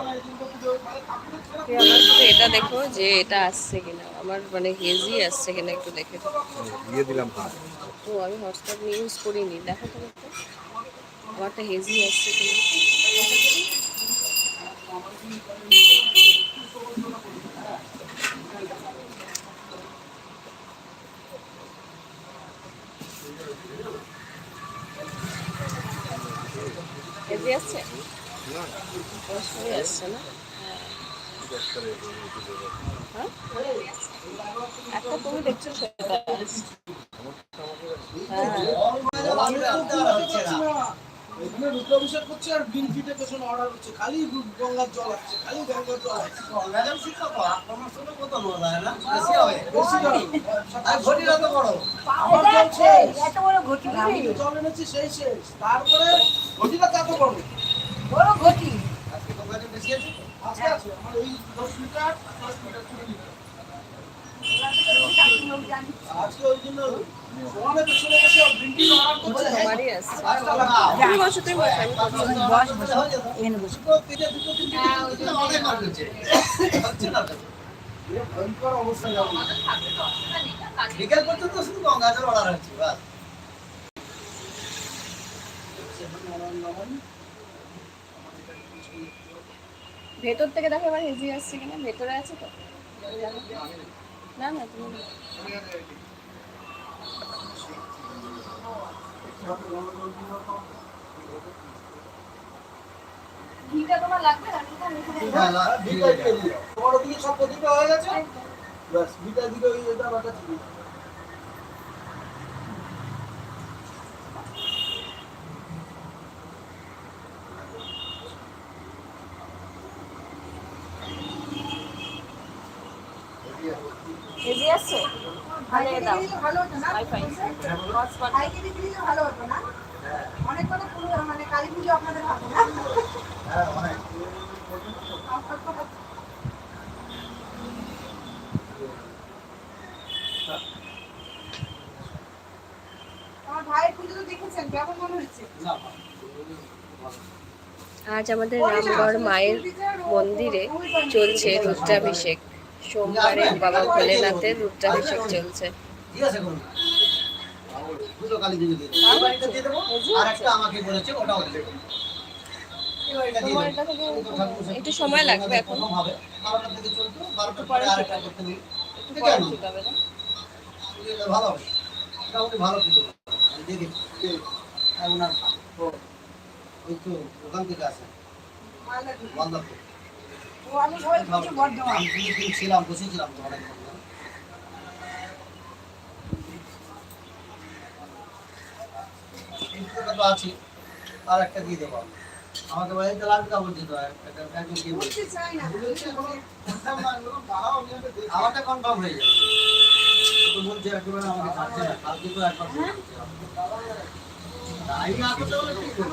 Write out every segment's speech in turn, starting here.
আমার শুধু এটা দেখো যে এটা আসছে কিনা। আমার মানে হেজি আসছে কিনা একটু দেখে। দিয়ে দিলাম ও আমি হটস্টার ইউজ করিনি। দেখো তো আমারটা হেজি আসছে কিনা। হেজি আসছে? আসছে না একটা তুমি দেখছ সেটা এখানে রুদ্রাভিষেক করছে আর বিল ফিটে পেছনে অর্ডার হচ্ছে খালি গঙ্গার জল আসছে খালি গঙ্গার জল আসছে বেশি জল আমার জল শেষ এত বড় ঘটি আমি জল এনেছি সেই শেষ তারপরে ঘটিটা কত বড়। বড় ঘটি? বিকেল পর্যন্ত শুধু গঙ্গা জল অর্ডার হচ্ছে বাস ভেতর থেকে দেখো এবার হেজি আসছে কিনা ভেতরে আছে তো? না না তুমি ঘিটা তোমার লাগবে আমি এখানে হ্যাঁ, না, দিয়ে দিও। তোমার ওদিকে সব প্রদীপটা হয়ে গেছে? ব্যাস বিটার দিকে ওই এটা বাটা ছিল হেজি আসছে ভালো ভালো দাও দিলে ভালো হতো না Wi-Fi। হটস্পট ভাইকে দিলে ভালো হতো না অনেক কথা মানে কালী পুজো আপনাদের হবে না হ্যাঁ, অনেক। আমার ভাইয়ের পুজো তো দেখেছেন কেমন মনে হচ্ছে? আজ আমাদের রামগড় মায়ের মন্দিরে চলছে রুদ্রাভিষেক। সোমবারে বাবা ভোলেনাথের রুদ্রাভিষেক চলছে। একটা সময় লাগবে এখন ভালো ভালো দেখি ও, ওই তো ওখান থেকে আসে। আমি বর্ধমান ছিলাম বসেছিলাম তো অনেক তো আছে আর একটা দিয়ে দেবো আমাকে বাড়িতে লাগবে দিয়ে বলছে। না আমারটা কনফার্ম হয়ে যাবে তো বলছে একেবারে আমাকে ছাড়ছে না কালকে তো একবার। তাই না করতে হলে কি করব?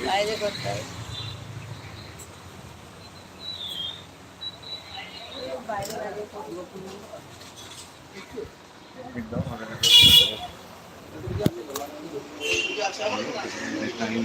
বাইরে করতে হবে। একদম। হবে না টাইম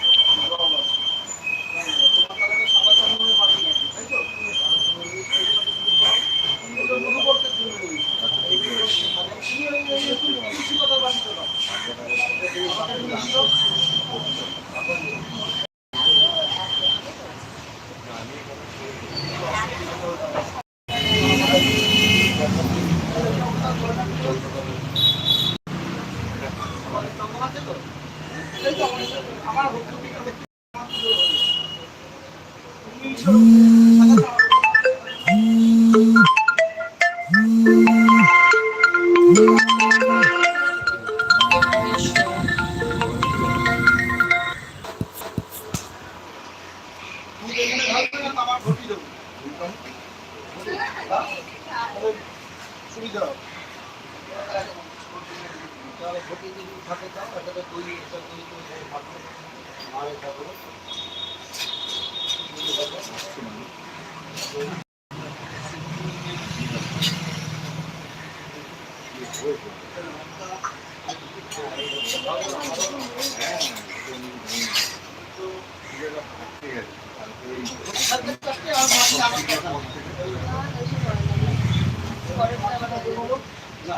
আমার না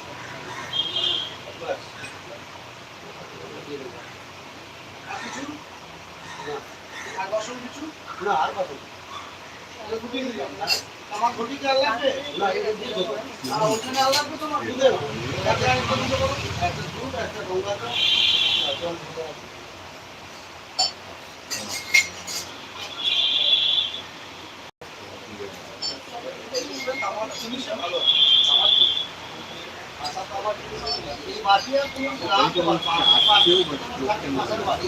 একশো কিছু না আর কত আমার ঘটি কি আর লাগবে না এটা দুধ আর ওখানে আর লাগবে তোমার দুধের একটা একটা দুধ একটা গঙ্গা জল আমার জিনিসটা ভালো আমার আশা তো আমার জিনিস এই বাড়ি আর তোমার রাত বাড়ি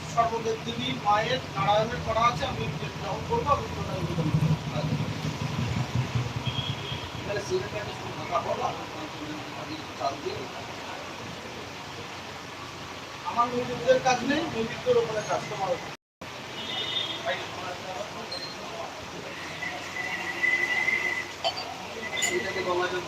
সর্বদেব দেবী মায়ের নারায়ণের করা আছে আমি গ্রহণ করব আমি আমার মন্দিরদের কাজ নেই মন্দিরদের ওখানে কাজ তোমার এটাকে বলা যায়